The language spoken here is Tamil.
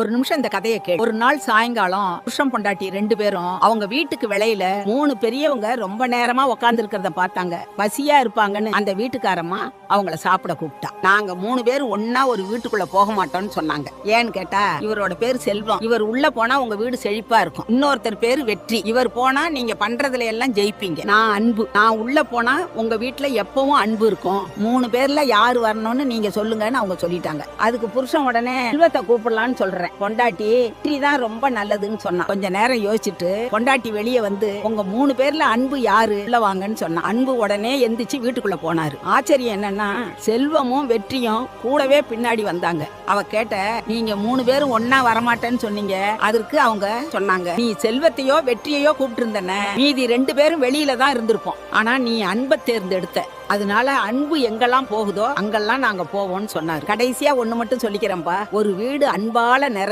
ஒரு நிமிஷம் இந்த கதையை கேளு. ஒரு நாள் சாயங்காலம் புருஷம் பொண்டாட்டி ரெண்டு பேரும் அவங்க வீட்டுக்கு விலையில மூணு பெரியவங்க ரொம்ப நேரமா உட்கார்ந்து இருக்கிறத பார்த்தாங்க. பசியா இருப்பாங்கன்னு அந்த வீட்டுக்காரம்மா அவங்கள சாப்பிட கூப்பிட்டா. நாங்க மூணு பேர் ஒன்னா ஒரு வீட்டுக்குள்ள போக மாட்டோம்னு சொன்னாங்க. ஏன்னு கேட்டா இவரோட பேர் செல்வம். இவர் உள்ள போனா உங்க வீடு செழிப்பா இருக்கும். இன்னொருத்தர் பேரு வெற்றி. இவர் போனா நீங்க பண்றதுல எல்லாம் ஜெயிப்பீங்க. நான் அன்பு. நான் உள்ள போனா உங்க வீட்டுல எப்பவும் அன்பு இருக்கும். மூணு பேர்ல யாரு வரணும்னு நீங்க சொல்லுங்கன்னு அவங்க சொல்லிட்டாங்க. அதுக்கு புருஷன் உடனே செல்வத்தை கூப்பிடலான்னு சொல்றேன். பொண்டாட்டி வெற்றி தான் ரொம்ப நல்லதுன்னு சொன்னான். கொஞ்ச நேரம் யோசிச்சுட்டு பொண்டாட்டி வெளியே வந்து உங்க மூணு பேர்ல அன்பு யாரு? உள்ள வாங்கன்னு சொன்னான். அன்பு உடனே எந்திரிச்சு வீட்டுக்குள்ள போனாரு. ஆச்சரியம் என்னன்னா செல்வமும் வெற்றியும் கூடவே பின்னாடி வந்தாங்க. அவ கேட்ட நீங்க மூணு பேரும் ஒன்னா வரமாட்டேன்னு சொன்னீங்க. அதற்கு அவங்க சொன்னாங்க நீ செல்வத்தையோ வெற்றியையோ கூப்பிட்டு இருந்தன மீதி ரெண்டு பேரும் வெளியில தான் இருந்திருப்போம். ஆனா நீ அன்பை தேர்ந்தெடுத்த. அதனால அன்பு எங்கெல்லாம் போகுதோ அங்கெல்லாம் நாங்க போவோம்னு சொன்னார். கடைசியா ஒண்ணு மட்டும் சொல்லிக்கிறேன்ப்பா. ஒரு வீடு அன்பால நிற